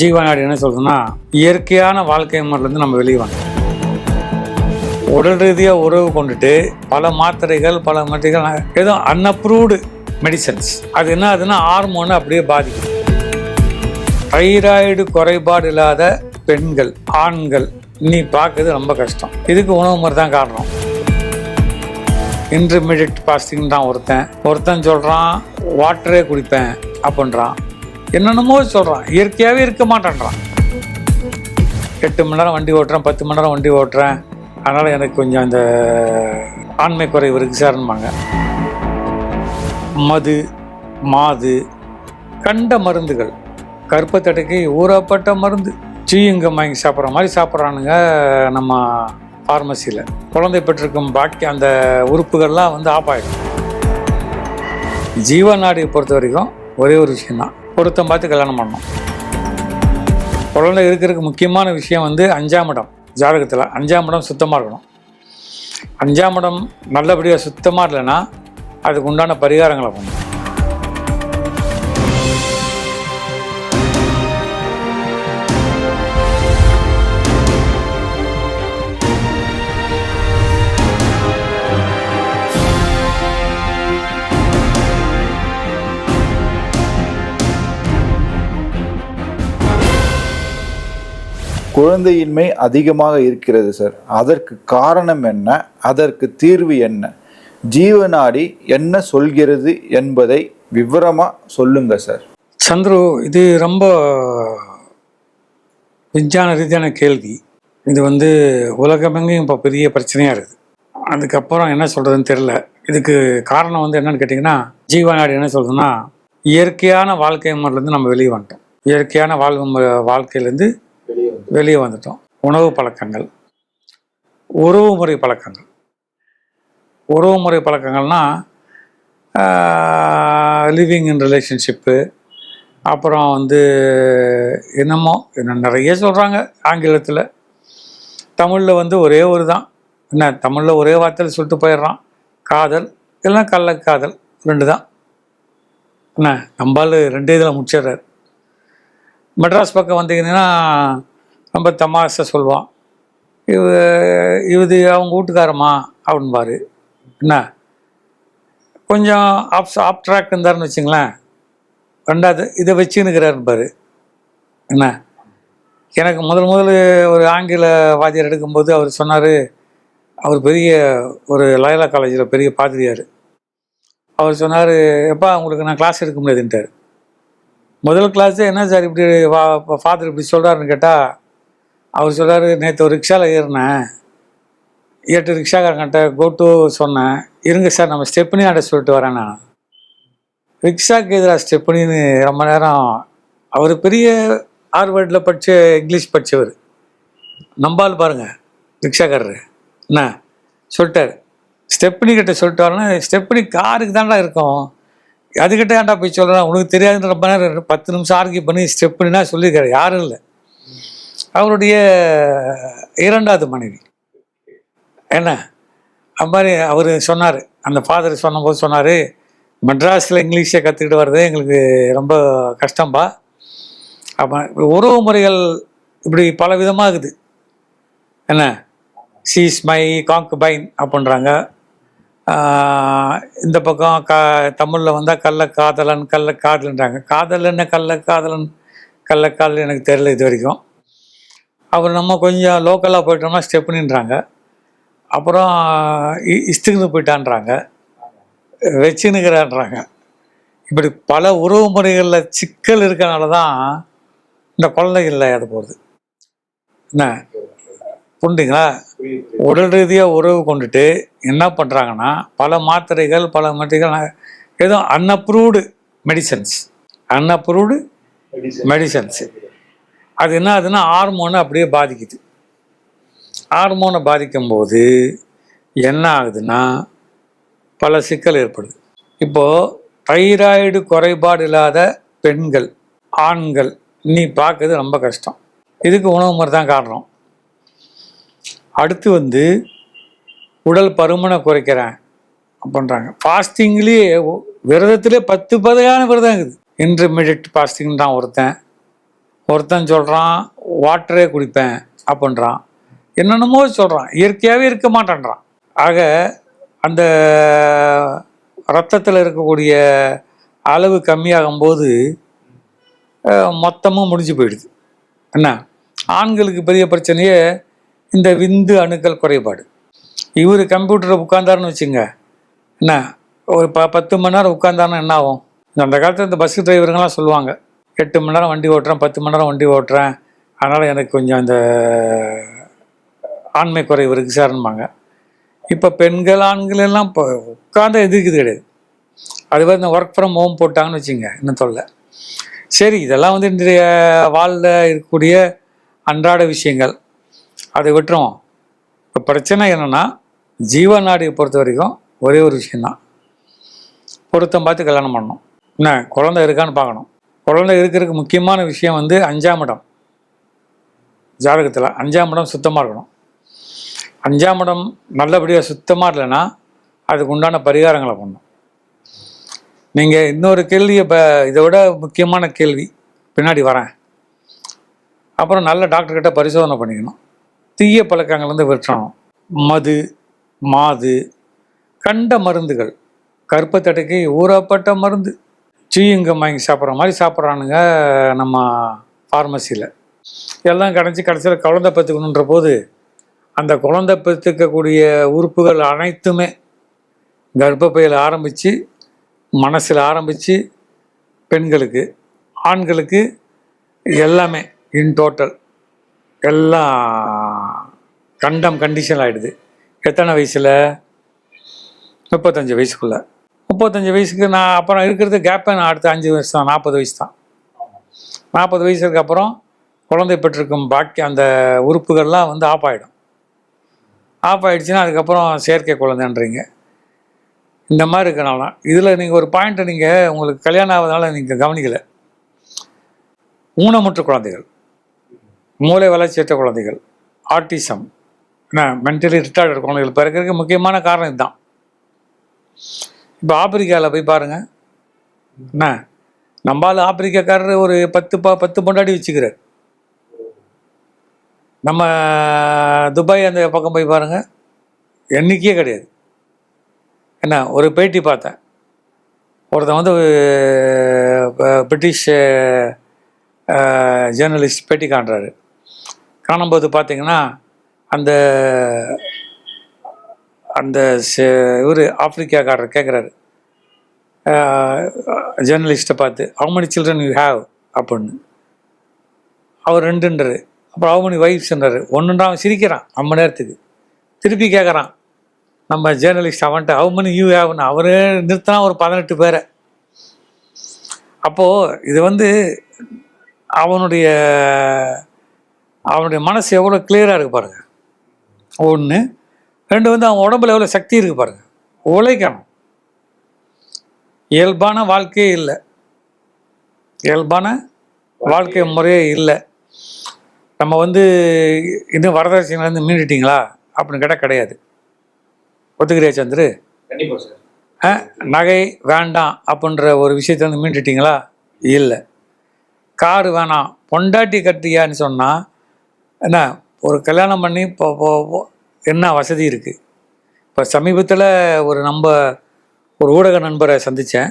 ஜீவநாடி என்ன சொல்றதுன்னா இயற்கையான வாழ்க்கை முறையிலேருந்து நம்ம வெளியே வந்தோம். உடல் ரீதியாக உறவு கொண்டுட்டு பல மாத்திரைகள் பல மாத்திரைகள் ஏதோ அன்அப்ரூவ்டு மெடிசன்ஸ் அது என்ன அதுன்னா ஹார்மோனை அப்படியே பாதிக்கும் தைராய்டு குறைபாடு இல்லாத பெண்கள் ஆண்கள் நீ பார்க்கறது ரொம்ப கஷ்டம். இதுக்கு உணவு முறை தான் காரணம். இன்டர்மீடியட் பாஸ்டிங் தான் ஒருத்தன். ஒருத்தன் சொல்கிறான் வாட்டரே குடிப்பேன் அப்படின்றான். என்னென்னமோ சொல்கிறான் இயற்கையாகவே இருக்க மாட்டேன்றான். எட்டு மணி நேரம் வண்டி ஓட்டுறேன் பத்து மணி நேரம் வண்டி ஓட்டுறேன். அதனால் எனக்கு கொஞ்சம் அந்த ஆண்மை குறைவு இருக்கு சார்ன்பாங்க மது மாது கண்ட மருந்துகள். கருப்பத்தடைக்கு ஊறப்பட்ட மருந்து. சீயங்கம் வாங்கி சாப்பிட்ற மாதிரி சாப்பிட்றானுங்க நம்ம ஃபார்மசியில் குழந்தை பெற்றிருக்கும் பாக்கி அந்த உறுப்புகள்லாம் வந்து ஆஃப் ஆகிடும் ஜீவநாடியை பொறுத்த வரைக்கும் ஒரே ஒரு விஷயம்தான். பொருத்தம் பார்த்து கல்யாணம் பண்ணணும். குழந்தை இருக்கிறதுக்கு முக்கியமான விஷயம் வந்து அஞ்சாம் இடம் ஜாதகத்தில். அஞ்சாம் இடம் சுத்தமாக இருக்கணும். அஞ்சாம் இடம் நல்லபடியாக சுத்தமாக இல்லைன்னா அதுக்கு உண்டான பரிகாரங்களை பண்ணணும். குழந்தையின்மை அதிகமாக இருக்கிறது சார் அதற்கு காரணம் என்ன? அதற்கு தீர்வு என்ன? ஜீவநாடி என்ன சொல்கிறது என்பதை விவரமாக சொல்லுங்க சார் சந்துரு இது ரொம்ப விஞ்ஞான ரீதியான கேள்வி. இது வந்து உலகமெங்கும் இப்போ பெரிய பிரச்சனையாக இருக்குது. அதுக்கப்புறம் என்ன சொல்கிறதுன்னு தெரில இதுக்கு காரணம் வந்து என்னன்னு கேட்டிங்கன்னா ஜீவநாடி என்ன சொல்கிறதுன்னா இயற்கையான வாழ்க்கை முறையிலேருந்து நம்ம வெளியே வந்துட்டோம். இயற்கையான வாழ்வு முறை வாழ்க்கையிலேருந்து வெளியே வந்துட்டோம். உணவு பழக்கங்கள். உறவு முறை பழக்கங்கள். உறவு முறை பழக்கங்கள்னா லிவிங் இன் ரிலேஷன்ஷிப்பு அப்புறம் வந்து என்னமோ என்ன நிறைய சொல்கிறாங்க ஆங்கிலத்தில். தமிழில் வந்து ஒரே ஒரு தான். என்ன தமிழில் ஒரே வார்த்தையில் சொல்லிட்டு போயிடுறான். காதல் இதெல்லாம் கள்ள காதல் ரெண்டு தான். என்ன நம்பால் ரெண்டு இதில் முடிச்சிடுறாரு. மெட்ராஸ் பக்கம் வந்தீங்கன்னா ரொம்ப தமாசை சொல்லுவான். இவ இது அவங்க வீட்டுக்காரம்மா அப்படின்பாரு. என்ன? கொஞ்சம் ஆப்ஸ் ட்ராக் இருந்தாருன்னு வச்சுங்களேன். ரெண்டாவது இதை வச்சுன்னுக்கிறாருப்பாரு என்ன? எனக்கு முதல் முதல் ஒரு ஆங்கில வாத்தியார் எடுக்கும்போது அவர் சொன்னார் அவர் பெரிய ஒரு லயலா காலேஜில் பெரிய பாதிரியார். அவர் சொன்னார் எப்பா உங்களுக்கு நான் கிளாஸ் எடுக்க முடியாதுன்ட்டார். முதல் கிளாஸே என்ன சார் இப்படி வா ஃபாதர் இப்படி சொல்கிறாருன்னு கேட்டால் அவர் சொல்கிறாரு நேற்று ஒரு ரிக்ஷாவில் ஏறினேன். எட்டு ரிக்ஷாக்காரங்கிட்ட கோட்டு சொன்னேன். இருங்க சார் நம்ம ஸ்டெப்னி ஆட சொல்லிட்டு வரேன் நான். ரிக்ஷாக்கு எதிராக ஸ்டெப்னின்னு ரொம்ப நேரம் அவர் பெரிய ஹார்வர்டில் படித்த இங்கிலீஷ் படித்தவர் நம்பால் பாருங்கள் ரிக்ஷாக்காரரு. என்ன? சொல்லிட்டார். ஸ்டெப்னி கிட்ட சொல்லிட்டு வரேன்னா ஸ்டெப்னி காருக்கு தான்டா இருக்கும். அதுக்கிட்ட ஏன்டா போய் சொல்கிறேன் உனக்கு தெரியாதுன்னு ரொம்ப நேரம் பத்து நிமிஷம் ஆர்கியூ பண்ணி ஸ்டெப்னா சொல்லியிருக்காரு. யாரும் இல்லை. அவருடைய இரண்டாவது மனைவி. என்ன? அது மாதிரி அவர் சொன்னார். அந்த ஃபாதர் சொன்னபோது சொன்னார் மெட்ராஸில் இங்கிலீஷை கற்றுக்கிட்டு வர்றது எங்களுக்கு ரொம்ப கஷ்டம்பா. அப்போ உறவு முறைகள் இப்படி பல விதமாகுது இருக்குது. என்ன? சீஸ் மை காங்கு அப்படின்றாங்க இந்த பக்கம் க தமிழில் வந்தால் கள்ள காதலன் கள்ள காதலன்றாங்க. காதல் என்ன கள்ள காதலன்? கள்ள காதல் எனக்கு தெரியல இது வரைக்கும். அப்புறம் நம்ம கொஞ்சம் லோக்கலாக போயிட்டோம்னா ஸ்டெப்னின்றாங்க அப்புறம் இ- இஸ்துக்குன்னு போயிட்டான்றாங்க. வச்சுன்னுக்கிறான்றாங்க. இப்படி பல உறவு முறைகளில் சிக்கல் இருக்கனால தான் இந்த குழந்தைகள் இல்லாத போகுது. என்ன? புரிஞ்சுங்களா உடல் ரீதியாக உறவு கொண்டுட்டு என்ன பண்ணுறாங்கன்னா பல மாத்திரைகள் பல மட்டைகள் ஏதோ அன்அப்ரூவ்டு மெடிசன்ஸ். Unapproved medicines. அது என்ன ஆகுதுன்னா ஹார்மோனை அப்படியே பாதிக்குது. ஹார்மோனை பாதிக்கும்போது என்ன ஆகுதுன்னா பல சிக்கல் ஏற்படுது. இப்போது தைராய்டு குறைபாடு இல்லாத பெண்கள் ஆண்கள் நீ பார்க்கறது ரொம்ப கஷ்டம். இதுக்கு உணவு முறை தான் காரணம். அடுத்து வந்து உடல் பருமனை குறைக்கிறேன் அப்படின்றாங்க. ஃபாஸ்டிங்லேயே விரதத்திலே பத்து பதையான விரதம் இருக்குது. இன்டர்மீடியட் ஃபாஸ்டிங் தான் ஒருத்தன் ஒருத்தன் சொல்கிறான் வாட்டரே குடிப்பேன் அப்படின்றான் என்னென்னமோ சொல்கிறான் இயற்கையாகவே இருக்க மாட்டேன்றான். ஆக அந்த ரத்தத்தில் இருக்கக்கூடிய அளவு கம்மியாகும்போது போது மொத்தமும் முடிஞ்சு போயிடுது. என்ன? ஆண்களுக்கு பெரிய பிரச்சனையே இந்த விந்து அணுக்கள் குறைபாடு. இவர் கம்ப்யூட்டரில் உட்காந்தாருன்னு வச்சுங்க. என்ன? ஒரு ப பத்து மணி நேரம் உட்காந்தாருன்னா என்ன ஆகும்? அந்த காலத்தில் இந்த பஸ் டிரைவருங்கெல்லாம் சொல்லுவாங்க. எட்டு மணி நேரம் வண்டி ஓட்டுறேன் பத்து மணி நேரம் வண்டி ஓட்டுறேன். அதனால் எனக்கு கொஞ்சம் அந்த ஆண்மை குறைவு இருக்குது சார்னுமாங்க இப்போ பெண்கள் ஆண்கள் எல்லாம் இப்போ உட்காந்து எதிர்க்குது கிடையாது. அதுவே இந்த ஒர்க் ஃப்ரம் ஹோம் போட்டாங்கன்னு வச்சுங்க இன்னும் தொல்லை சரி இதெல்லாம் வந்து இன்றைய வாழ்ல இருக்கக்கூடிய அன்றாட விஷயங்கள். அதை விட்டுருவோம். இப்போ பிரச்சனை என்னென்னா ஜீவநாடியை பொறுத்த வரைக்கும் ஒரே ஒரு விஷயந்தான் பொருத்தம் பார்த்து கல்யாணம் பண்ணணும். என்ன குழந்தை இருக்கான்னு பார்க்கணும். குழந்தை இருக்கிறதுக்கு முக்கியமான விஷயம் வந்து அஞ்சாம் இடம். ஜாதகத்தில் அஞ்சாம் இடம் சுத்தமாக இருக்கணும். அஞ்சாம் இடம் நல்லபடியாக சுத்தமாக இல்லைன்னா அதுக்கு உண்டான பரிகாரங்களை பண்ணும் நீங்கள் இன்னொரு கேள்வியை இப்போ இதை விட முக்கியமான கேள்வி பின்னாடி வரேன். அப்புறம் நல்ல டாக்டர்கிட்ட பரிசோதனை பண்ணிக்கணும். தீய பழக்கங்கள்லேருந்து விட்டுறணும் மது மாது கண்ட மருந்துகள். கருப்பத்தடைக்கு ஊறப்பட்ட மருந்து. சீயங்கம் வாங்கி சாப்பிட்ற மாதிரி சாப்பிட்றானுங்க நம்ம ஃபார்மசியில் எல்லாம் கிடச்சி கடைசியில் குழந்தை பெற்றுக்கணுன்ற போது அந்த குழந்தை பெற்றுக்கக்கூடிய உறுப்புகள் அனைத்துமே கர்ப்பப்பையில் ஆரம்பித்து மனசில் ஆரம்பித்து பெண்களுக்கு ஆண்களுக்கு எல்லாமே இன் டோட்டல் எல்லாம் கண்டம் கண்டிஷன் ஆகிடுது எத்தனை வயசில்? முப்பத்தஞ்சு வயசுக்குள்ளே. முப்பத்தஞ்சு வயசுக்கு நான் அப்புறம் இருக்கிறது கேப்பே நான் அடுத்த அஞ்சு வயசு தான் நாற்பது வயசு தான். நாற்பது வயசுக்கு அப்புறம் குழந்தை பெற்றிருக்கும் பாக்கி அந்த உறுப்புகள்லாம் வந்து ஆஃப் ஆகிடும் ஆஃப் ஆகிடுச்சுன்னா அதுக்கப்புறம் செயற்கை குழந்தைன்றீங்க. இந்த மாதிரி இருக்கனால இதில் நீங்கள் ஒரு பாயிண்ட்டை நீங்கள் உங்களுக்கு கல்யாணம் ஆகாதனால நீங்கள் கவனிக்கலை. ஊனமுற்ற குழந்தைகள் மூளை வளர்ச்சியற்ற குழந்தைகள் ஆர்டிசம் என்ன மென்டலி ரிட்டார்டட் குழந்தைகள் பிறக்கிறதுக்கு முக்கியமான காரணம் இதுதான். இப்போ ஆப்பிரிக்காவில் போய் பாருங்கள் என்ன? நம்மால் ஆப்பிரிக்காக்காரர் ஒரு பத்து ப பத்து பொண்டாடி வச்சுக்கிறார். நம்ம துபாய் அந்த பக்கம் போய் பாருங்கள் எண்ணிக்கையே கிடையாது. என்ன? ஒரு பேட்டி பார்த்தேன். ஒருத்தன் வந்து பிரிட்டிஷ் ஜேர்னலிஸ்ட் பேட்டி காண்றாரு. காணும்போது பார்த்தீங்கன்னா அந்த அந்த இவர் ஆப்பிரிக்காக்காரர் கேட்குறாரு ஜேர்னலிஸ்ட்டை பார்த்து how many children you have அப்படின்னு. அவர் ரெண்டுன்றாரு. அப்புறம் ஹவு மெனி wives-ன்றாரு ஒன்றுன்றா அவன் சிரிக்கிறான் நம்ம நேரத்துக்கு. திருப்பி கேட்குறான் நம்ம ஜேர்னலிஸ்ட் அவன்கிட்ட ஹவு மெனி யூ ஹேவ்னு அவரே நிறுத்தினா ஒரு பதினெட்டு பேரை. அப்போது இது வந்து அவனுடைய அவனுடைய மனசு எவ்வளோ கிளியராக இருக்கு பாருங்கள் ஒன்று ரெண்டு வந்து அவன் உடம்புல எவ்வளோ சக்தி இருக்கு பாருங்க. உழைக்கணும். இயல்பான வாழ்க்கையே இல்லை. இயல்பான வாழ்க்கை முறையே இல்லை. நம்ம வந்து இன்னும் வரதட்சணைலேருந்து மீண்டுட்டீங்களா? அப்படின்னு கேட்டால் கிடையாது. ஒத்துக்கிறியா சந்திரு? சார். ஆ, நகை வேண்டாம் அப்படின்ற ஒரு விஷயத்த வந்து மீண்டுட்டீங்களா? இல்லை. காரு வேணாம். பொண்டாட்டி கட்டியான்னு சொன்னால் என்ன ஒரு கல்யாணம் பண்ணி இப்போ என்ன வசதி இருக்குது இப்போ சமீபத்தில் ஒரு நம்ம ஒரு ஊடக நண்பரை சந்தித்தேன்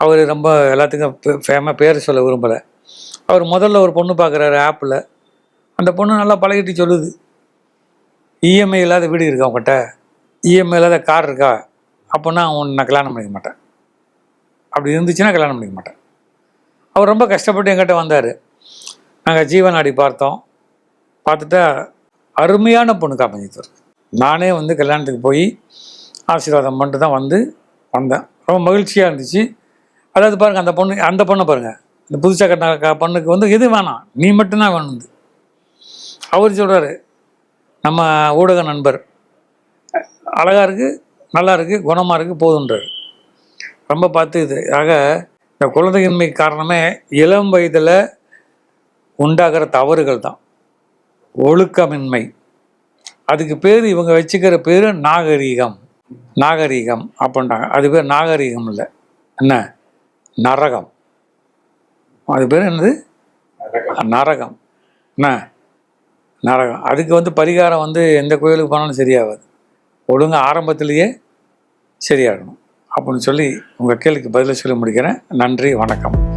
அவர் ரொம்ப எல்லாத்துக்கும் ஃபேம பேர் சொல்ல விரும்பலை. அவர் முதல்ல ஒரு பொண்ணு பார்க்குறாரு ஆப்பில் அந்த பொண்ணு நல்லா பழகிட்டு சொல்லுது. இஎம்ஐ இல்லாத வீடு இருக்கா அவங்ககிட்ட இஎம்ஐ இல்லாத கார் இருக்கா? அப்போனா அவன் நான் கல்யாணம் பண்ணிக்க மாட்டேன். அப்படி இருந்துச்சுன்னா கல்யாணம் பண்ணிக்க மாட்டேன். அவர் ரொம்ப கஷ்டப்பட்டு என்கிட்ட வந்தார். நாங்கள் ஜீவநாடி பார்த்தோம். பார்த்துட்டா அருமையான பொண்ணுக்கு அமைஞ்சிட்டு நானே வந்து கல்யாணத்துக்கு போய் ஆசீர்வாதம் பண்ணிட்டு தான் வந்து வந்தேன். ரொம்ப மகிழ்ச்சியாக இருந்துச்சு. அதாவது பாருங்கள் அந்த பொண்ணு அந்த பொண்ணை பாருங்கள் இந்த புதுசாக கட்டின பொண்ணுக்கு வந்து எது வேணாம் நீ மட்டும்தான் வேணும்னு அவர் சொல்கிறாரு நம்ம ஊடக நண்பர் அழகாக இருக்குது நல்லா இருக்குது குணமாக இருக்குது போதுன்றார். ரொம்ப பார்த்து இது ஆக இந்த குழந்தையின்மை காரணமே இளம் வயதில் உண்டாகிற தவறுகள் தான். ஒழுக்கமின்மை. அதுக்கு பேர் இவங்க வச்சுக்கிற பேர் நாகரீகம். நாகரீகம் அப்படின்றாங்க அது பேர் நாகரீகம் இல்லை. என்ன? நரகம். அது பேர் என்னது? நரகம். என்ன? நரகம். அதுக்கு வந்து பரிகாரம் வந்து எந்த கோயிலுக்கு போனாலும் சரியாகாது. ஒழுங்கா ஆரம்பத்திலேயே சரியாகணும். அப்படின்னு சொல்லி உங்கள் கேள்விக்கு பதில் சொல்லி முடிக்கிறேன். நன்றி வணக்கம்.